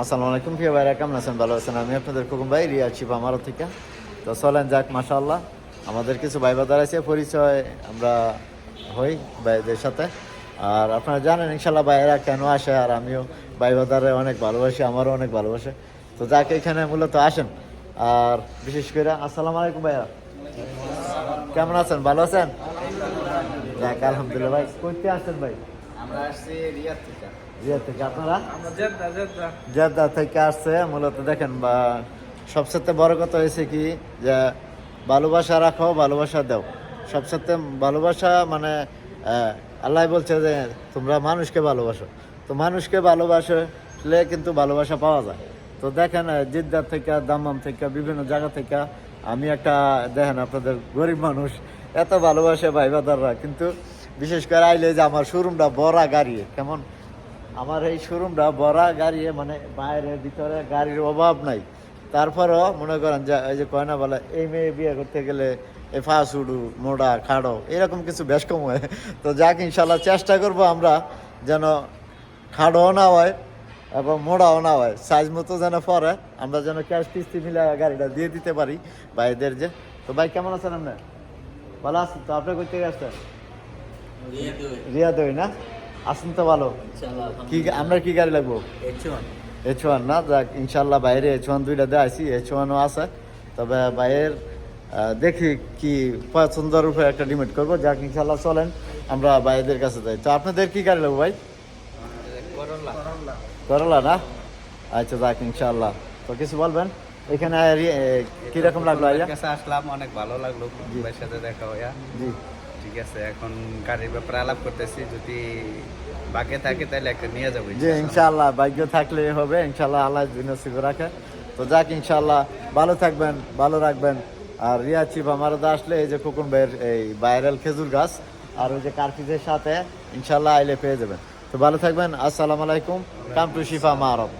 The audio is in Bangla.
আসসালামু আলাইকুম প্রিয় ভাইরা, কেমন আছেন? ভালো আছেন? আমি আপনাদের কুকুম ভাই, রিয়া শিব আমার থেকে। তো চলেন যাক, মাশাআল্লাহ। আমাদের কিছু ভাই বাদার আছে, পরিচয় আমরা হই ভাইদের সাথে। আর আপনারা জানেন ইনশাল্লাহ ভাইয়েরা কেন আসে আর আমিও ভাই বাদারে অনেক ভালোবাসি, আমারও অনেক ভালোবাসে। তো যাক, এখানে মূলত আসেন। আর বিশেষ করে, আসসালামু আলাইকুম ভাইয়া। কেমন আছেন? ভালো আছেন? যাক, আলহামদুলিল্লাহ ভাই করতে আসছেন ভাই। আমরা আসছি রিয়াদ থেকে। থেকে আপনারা? আমরা জেদ্দা জেদ্দা। জেদ্দা থেকে আসছে মূলত দেখেন বা সবচেয়ে বড় কথা হয়েছে কি যে ভালোবাসা রাখো ভালোবাসা দাও। সবচেয়ে ভালোবাসা মানে আল্লাহ বলছে যে তোমরা মানুষকে ভালোবাসো। তো মানুষকে ভালোবাসলে কিন্তু ভালোবাসা পাওয়া যায়। তো দেখেন আহ, জিদ্দা থেকে দাম্মাম থেকে বিভিন্ন জায়গা থেকে আমি একটা দেখেন আপনাদের গরিব মানুষ এত ভালোবাসে ভাই বাদাররা কিন্তু বিশেষ করে আইলে যে আমার শোরুমটা বড়া গাড়ি, কেমন? আমার এই শোরুমটা বড়া গাড়ি মানে বাইরে ভিতরে গাড়ির অভাব নাই। তারপরও মনে করেন যে, এই যে কয়না বলে, এই মেয়ে বিয়ে করতে গেলে এই ফাঁসুডু, মোড়া, খাড়ো, এরকম কিছু বেশ কম হয়। তো যাক, ইনশাল্লাহ চেষ্টা করব আমরা যেন খাড়োও না হয় এবং মোড়াও না হয়। সাইজ মতো যেন পরে, আমরা যেন ক্যাশ কিস্তি মিলে গাড়িটা দিয়ে দিতে পারি ভাইদের যে। তো ভাই, কেমন আছেন আপনার ভালো আছেন তো? আপনি করতে আসছেন? রিয়া দই না? আসেন তো ভালো। কি আমরা কি গাড়ি লাগবো? এইচ ওয়ান না? যাক ইনশাল্লাহ বাইরে এইচ ওয়ান দুইটা দেওয়া আছি এইচ ওয়ানও আছে। তবে বাইরের দেখি কি পছন্দের উপরে একটা ডিমেট করব। যাক ইনশাল্লাহ চলেন আমরা বাইরেদের কাছে যাই। তো আপনাদের কি গাড়ি লাগবো ভাই? করলা করলা না? আচ্ছা যাক ইনশাল্লাহ তো কিছু বলবেন? এখানে কীরকম লাগল আসলাম অনেক ভালো লাগল। সাথে দেখা হইয়া। জি। ঠিক আছে এখন গাড়ির ব্যাপারে আলাপ করতেছি যদি বাকি থাকে তাহলে একটা নিয়ে যাব যে ইনশাল্লাহ ভাগ্য থাকলে হবে ইনশাল্লাহ আল্লাহ নসিব রাখে। তো যাক ইনশাল্লাহ ভালো থাকবেন ভালো রাখবেন। আর রিয়া চিপ আমারও আসলে এই যে কুকুন ভাইয়ের এই ভাইরাল খেজুর গাছ আর ওই যে কার্পিজের সাথে ইনশাল্লাহ আইলে পেয়ে যাবেন। তো ভালো থাকবেন আসসালামু আলাইকুম কাম টু শিফা মারব।